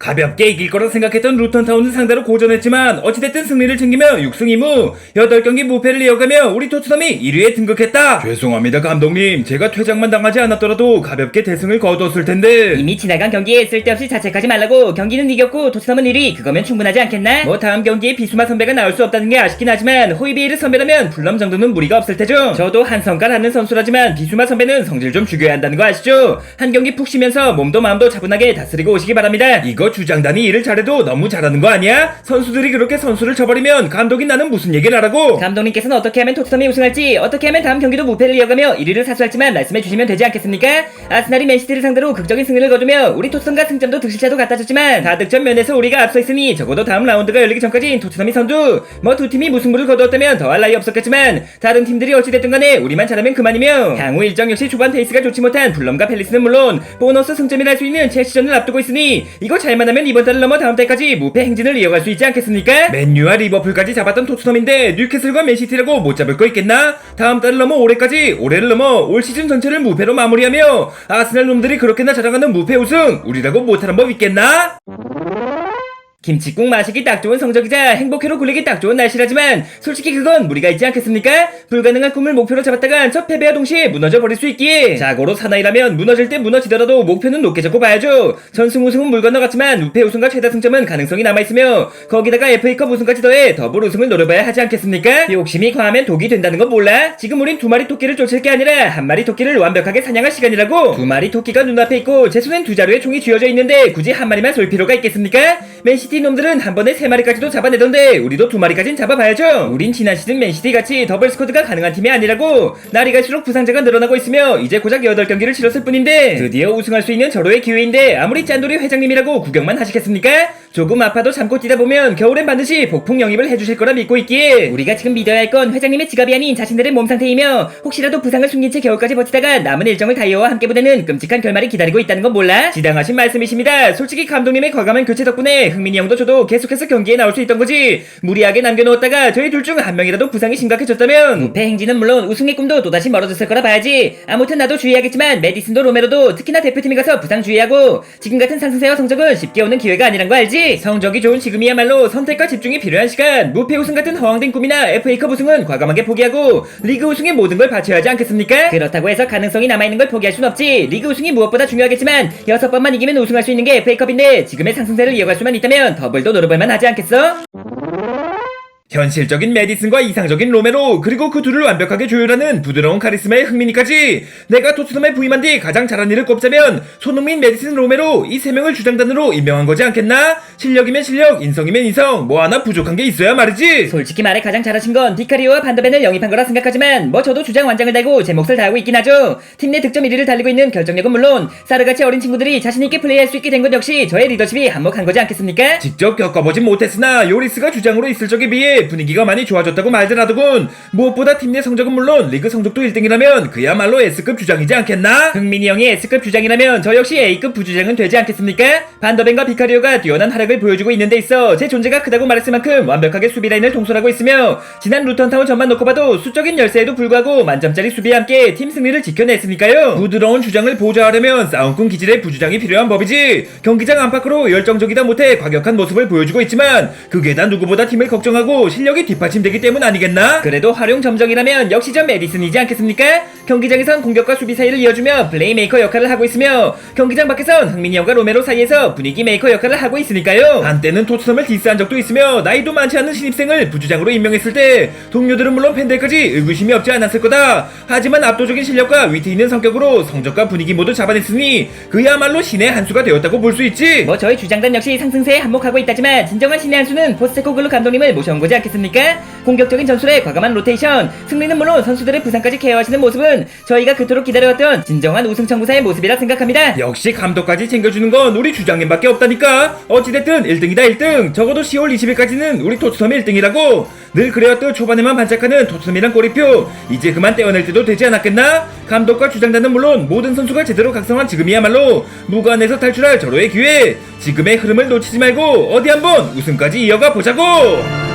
가볍게 이길 거라 생각했던 루턴타운을 상대로 고전했지만 어찌됐든 승리를 챙기며 6승 2무 8경기 무패를 이어가며 우리 토트넘이 1위에 등극했다. 죄송합니다 감독님. 제가 퇴장만 당하지 않았더라도 가볍게 대승을 거뒀을 텐데. 이미 지나간 경기에 쓸데없이 자책하지 말라고 경기는 이겼고 토트넘은 1위 그거면 충분하지 않겠나? 뭐 다음 경기에 비수마 선배가 나올 수 없다는 게 아쉽긴 하지만 호이비에르 선배라면 불럼 정도는 무리가 없을 테죠 저도 한 성깔 하는 선수라지만 비수마 선배는 성질 좀 죽여야 한다는 거 아시죠? 한 경기 푹 쉬면서 몸도 마음도 차분하게 다스리고 오시기 바랍니다 이거 주장단이 일을 잘해도 너무 잘하는 거 아니야? 선수들이 그렇게 선수를 쳐버리면 감독이 나는 무슨 얘기를 하라고? 감독님께서는 어떻게 하면 토트넘이 우승할지 어떻게 하면 다음 경기도 무패를 이어가며 1위를 사수할지만 말씀해 주시면 되지 않겠습니까? 아스날이 맨시티를 상대로 극적인 승리를 거두며 우리 토트넘과 승점도 득실차도 갖다 줬지만 다득점 면에서 우리가 앞서 있으니 적어도 다음 라운드가 열리기 전까진 토트넘이 선두 뭐 두 팀이 무승부를 거두었다면 더할 나위 없었겠지만 다른 팀들이 어찌됐든 간에 우리만 잘하면 그만이며 향후 일정 역시 초반 페이스가 좋지 못한 블럼과 펠리스는 물론 보너스 승점이라 할 수 있는 첼시전을 앞두고 있으니 이거 잘만 하면 이번 달을 넘어 다음 달까지 무패 행진을 이어갈 수 있지 않겠습니까? 맨유와 리버풀까지 잡았던 토트넘인데 뉴캐슬과 맨시티라고 못 잡을 거 있겠나? 다음 달을 넘어 올해까지 올해를 넘어 올 시즌 전체를 무패로 마무리하며 아스날 놈들이 그렇게나 자랑하는 무패 우승 우리라고 못하는 법 있겠나? 김치국 마시기 딱 좋은 성적이자 행복회로 굴리기 딱 좋은 날씨라지만 솔직히 그건 무리가 있지 않겠습니까? 불가능한 꿈을 목표로 잡았다간 첫 패배와 동시에 무너져 버릴 수 있기에 자고로 사나이라면 무너질 때 무너지더라도 목표는 높게 잡고 봐야죠 전승 우승은 물 건너갔지만 우패 우승과 최다 승점은 가능성이 남아있으며 거기다가 FA컵 우승까지 더해 더블 우승을 노려봐야 하지 않겠습니까? 욕심이 과하면 독이 된다는 건 몰라? 지금 우린 두 마리 토끼를 쫓을 게 아니라 한 마리 토끼를 완벽하게 사냥할 시간이라고 두 마리 토끼가 눈앞에 있고 제 손엔 두 자루의 총이 쥐어져 있는데 굳이 한 마리만 쏠 필요가 있겠습니까? 맨시 티 놈들은 한 번에 세 마리까지도 잡아내던데 우리도 두 마리까진 잡아봐야죠. 우린 지난 시즌 맨시티 같이 더블 스쿼드가 가능한 팀이 아니라고 날이 갈수록 부상자가 늘어나고 있으며 이제 고작 8경기를 치렀을 뿐인데 드디어 우승할 수 있는 절호의 기회인데 아무리 짠돌이 회장님이라고 구경만 하시겠습니까? 조금 아파도 참고 뛰다 보면 겨울엔 반드시 폭풍 영입을 해주실 거라 믿고 있기에 우리가 지금 믿어야 할 건 회장님의 지갑이 아닌 자신들의 몸 상태이며 혹시라도 부상을 숨긴 채 겨울까지 버티다가 남은 일정을 다이어와 함께 보내는 끔찍한 결말이 기다리고 있다는 건 몰라? 지당하신 말씀이십니다. 솔직히 감독님의 과감한 교체 덕분에 흥민이 형도 저도 계속해서 경기에 나올 수 있던 거지 무리하게 남겨놓았다가 저희 둘 중 한 명이라도 부상이 심각해졌다면 무패 행진은 물론 우승의 꿈도 또다시 멀어졌을 거라 봐야지 아무튼 나도 주의하겠지만 메디슨도 로메로도 특히나 대표팀에 가서 부상 주의하고 지금 같은 상승세와 성적은 쉽게 오는 기회가 아니란 거 알지? 성적이 좋은 지금이야말로 선택과 집중이 필요한 시간 무패 우승 같은 허황된 꿈이나 FA컵 우승은 과감하게 포기하고 리그 우승에 모든 걸 바쳐야 하지 않겠습니까? 그렇다고 해서 가능성이 남아있는 걸 포기할 순 없지 리그 우승이 무엇보다 중요하겠지만 여섯 번만 이기면 우승할 수 있는 게 FA컵인데 지금의 상승세를 이어갈 수만 있다면 더블도 노려볼만 하지 않겠어? 현실적인 메디슨과 이상적인 로메로 그리고 그 둘을 완벽하게 조율하는 부드러운 카리스마의 흥민이까지 내가 토트넘에 부임한 뒤 가장 잘한 일을 꼽자면 손흥민, 메디슨, 로메로 이 세 명을 주장단으로 임명한 거지 않겠나? 실력이면 실력, 인성이면 인성 뭐 하나 부족한 게 있어야 말이지 솔직히 말해 가장 잘하신 건 디카리오와 반더벤을 영입한 거라 생각하지만 뭐 저도 주장 완장을 달고 제 몫을 다하고 있긴 하죠 팀 내 득점 1위를 달리고 있는 결정력은 물론 사르같이 어린 친구들이 자신있게 플레이할 수 있게 된것 역시 저의 리더십이 한몫한 거지 않겠습니까? 직접 겪어보진 못했으나 요리스가 주장으로 있을 적에 비해 분위기가 많이 좋아졌다고 말들 하더군 무엇보다 팀 내 성적은 물론 리그 성적도 1등이라면 그야말로 S급 주장이지 않겠나? 흥민이 형이 S급 주장이라면 저 역시 A급 부주장은 되지 않겠습니까? 반더벤과 비카리오가 뛰어난 활약을 보여주고 있는 데 있어 제 존재가 크다고 말했을 만큼 완벽하게 수비 라인을 통솔하고 있으며 지난 루턴타운 전만 놓고 봐도 수적인 열세에도 불구하고 만점짜리 수비와 함께 팀 승리를 지켜냈으니까요 부드러운 주장을 보좌하려면 싸움꾼 기질의 부주장이 필요한 법이지 경기장 안팎으로 열정적이다 못해 과격한 모습을 보여주고 있지만 그게 다 누구보다 팀을 걱정하고 실력이 뒷받침되기 때문 아니겠나? 그래도 활용 점정이라면 역시 전 메디슨이지 않겠습니까? 경기장에선 공격과 수비 사이를 이어주며 플레이메이커 역할을 하고 있으며 경기장 밖에선 흥민이 형과 로메로 사이에서 분위기 메이커 역할을 하고 있으니까요 한때는 토트넘을 디스한 적도 있으며 나이도 많지 않은 신입생을 부주장으로 임명했을 때 동료들은 물론 팬들까지 의구심이 없지 않았을 거다. 하지만 압도적인 실력과 위트 있는 성격으로 성적과 분위기 모두 잡아냈으니 그야말로 신의 한 수가 되었다고 볼 수 있지. 뭐 저희 주장단 역시 상승세에 한몫하고 있다지만 진정한 신의 한 수는 포스테코글루 감독님을 모셔온 거지 않겠습니까? 공격적인 전술에 과감한 로테이션, 승리는 물론 선수들의 부상까지 케어하시는 모습 은 저희가 그토록 기다려왔던 진정한 우승 청구사의 모습이라 생각합니다. 역시 감독까지 챙겨주는 건 우리 주장님밖에 없다니까. 어찌됐든 1등이다 1등. 적어도 10월 20일까지는 우리 토트넘이 1등이라고. 늘 그래왔던 초반에만 반짝하는 토트넘이란 꼬리표. 이제 그만 떼어낼 때도 되지 않았겠나? 감독과 주장단은 물론 모든 선수가 제대로 각성한 지금이야말로 무관에서 탈출할 절호의 기회. 지금의 흐름을 놓치지 말고 어디 한번 우승까지 이어가 보자고.